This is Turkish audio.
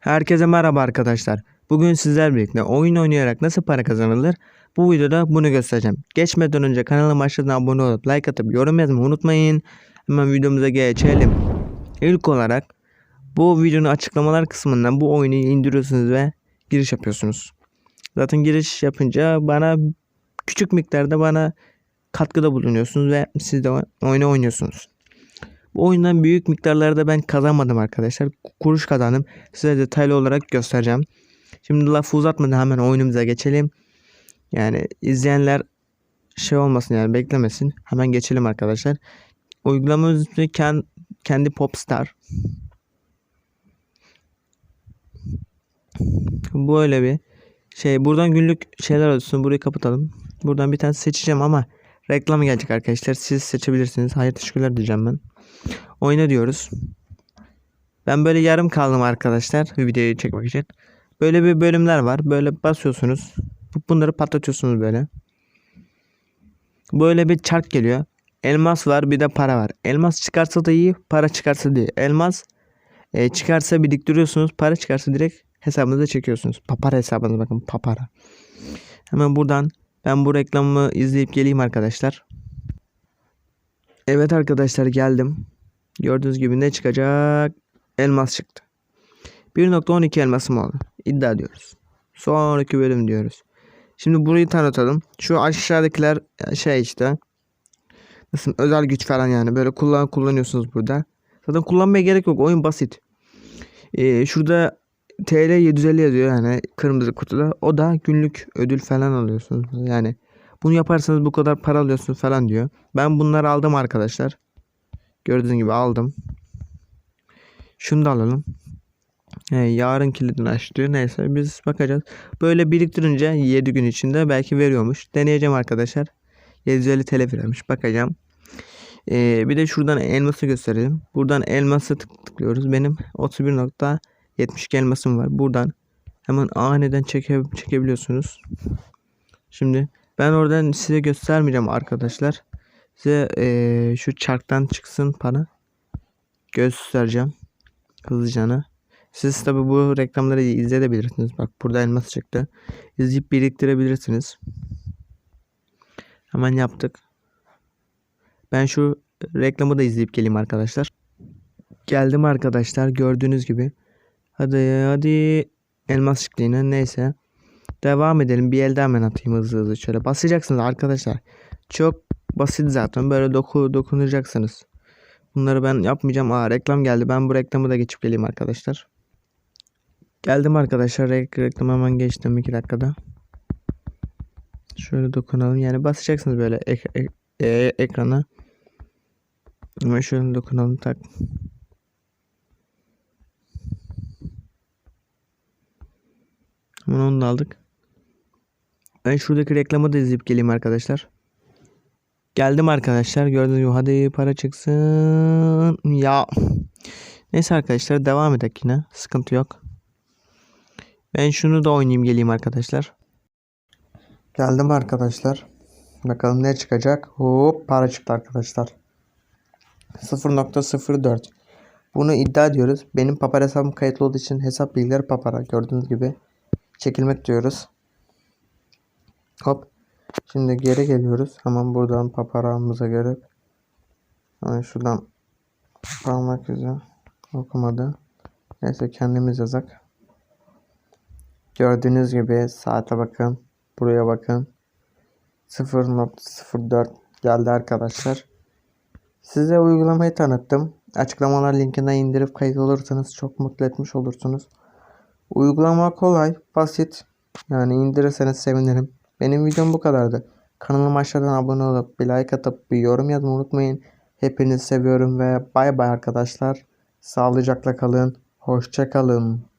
Herkese merhaba arkadaşlar. Bugün sizler birlikte oyun oynayarak nasıl para kazanılır? Bu videoda bunu göstereceğim. Geçmeden önce kanalıma aşağıdan abone olup like atıp yorum yazmayı unutmayın. Hemen videomuza geçelim. İlk olarak bu videonun açıklamalar kısmından bu oyunu indiriyorsunuz ve giriş yapıyorsunuz. Zaten giriş yapınca bana küçük miktarda bana katkıda bulunuyorsunuz ve siz de oyunu oynuyorsunuz. Bu oyundan büyük miktarlarda ben kazanmadım arkadaşlar. Kuruş kazandım. Size detaylı olarak göstereceğim. Şimdi lafı uzatmadan hemen oyunumuza geçelim. Yani izleyenler şey olmasın yani beklemesin. Hemen geçelim arkadaşlar. Ken- kendi Popstar. Bu öyle bir şey. Buradan günlük şeyler olsun. Burayı kapatalım. Buradan bir tane seçeceğim ama reklam gelecek arkadaşlar. Siz seçebilirsiniz. Hayır teşekkürler diyeceğim ben. Oyna diyoruz. Ben böyle yarım kaldım arkadaşlar videoyu çekmek için. Böyle bir bölümler var. Böyle basıyorsunuz. Bu- Bunları patlatıyorsunuz böyle. Böyle bir çark geliyor. Elmas var bir de para var. Elmas çıkarsa da iyi, para çıkarsa iyi. Elmas e, çıkarsa biriktiriyorsunuz, para çıkarsa direkt hesabınıza çekiyorsunuz. Papara hesabınız bakın papara. Hemen buradan ben bu reklamı izleyip geleyim arkadaşlar. Evet arkadaşlar geldim. Gördüğünüz gibi ne çıkacak? Elmas çıktı. 1.12 elmasım oldu. İddia diyoruz. Sonraki bölüm diyoruz. Şimdi burayı tanıtalım. Şu aşağıdakiler şey işte. Nasıl özel güç falan yani. Böyle kullan kullanıyorsunuz burada. Zaten kullanmaya gerek yok. Oyun basit. Ee, şurada TL 750 yazıyor yani kırmızı kutuda. O da günlük ödül falan alıyorsunuz. Yani bunu yaparsanız bu kadar para alıyorsunuz falan diyor. Ben bunları aldım arkadaşlar. Gördüğünüz gibi aldım. Şunu da alalım. He, yarın kilidini aç diyor. Neyse biz bakacağız. Böyle biriktirince 7 gün içinde belki veriyormuş. Deneyeceğim arkadaşlar. 750 TL vermiş. Bakacağım. Ee, bir de şuradan elması gösterelim. Buradan elması tık tıklıyoruz. Benim 31.72 elmasım var. Buradan hemen aniden çeke, çekebiliyorsunuz. Şimdi ben oradan size göstermeyeceğim arkadaşlar. Size eee, şu çarktan çıksın para. Göstereceğim. Hızlıcana. Siz tabi bu reklamları izleyebilirsiniz. Bak burada elmas çıktı. İzleyip biriktirebilirsiniz. Hemen yaptık. Ben şu reklamı da izleyip geleyim arkadaşlar. Geldim arkadaşlar gördüğünüz gibi. Hadi hadi elmas çıktı yine neyse. Devam edelim. Bir elde hemen atayım hızlı hızlı şöyle. Basacaksınız arkadaşlar. Çok basit zaten. Böyle doku dokunacaksınız. Bunları ben yapmayacağım. Aa reklam geldi. Ben bu reklamı da geçip geleyim arkadaşlar. Geldim arkadaşlar. Rek reklam hemen geçtim 2 dakikada. Şöyle dokunalım. Yani basacaksınız böyle ek ek- e- ekrana. Hemen şöyle dokunalım tak. Onu da aldık. Ben şuradaki reklamı da izleyip geleyim arkadaşlar. Geldim arkadaşlar. Gördüğünüz gibi hadi para çıksın. Ya. Neyse arkadaşlar devam edelim yine. Sıkıntı yok. Ben şunu da oynayayım geleyim arkadaşlar. Geldim arkadaşlar. Bakalım ne çıkacak. Hop para çıktı arkadaşlar. 0.04 Bunu iddia ediyoruz. Benim papara hesabım kayıtlı olduğu için hesap bilgileri papara. Gördüğünüz gibi çekilmek diyoruz. Hop. Şimdi geri geliyoruz. Hemen buradan paparamıza görüp hemen şuradan parmak izi okumadı. Neyse kendimiz yazak. Gördüğünüz gibi saate bakın. Buraya bakın. 0.04 geldi arkadaşlar. Size uygulamayı tanıttım. Açıklamalar linkinden indirip kayıt olursanız çok mutlu etmiş olursunuz. Uygulama kolay, basit. Yani indirirseniz sevinirim. Benim videom bu kadardı. Kanalıma aşağıdan abone olup bir like atıp bir yorum yazmayı unutmayın. Hepinizi seviyorum ve bay bay arkadaşlar. Sağlıcakla kalın. Hoşça kalın.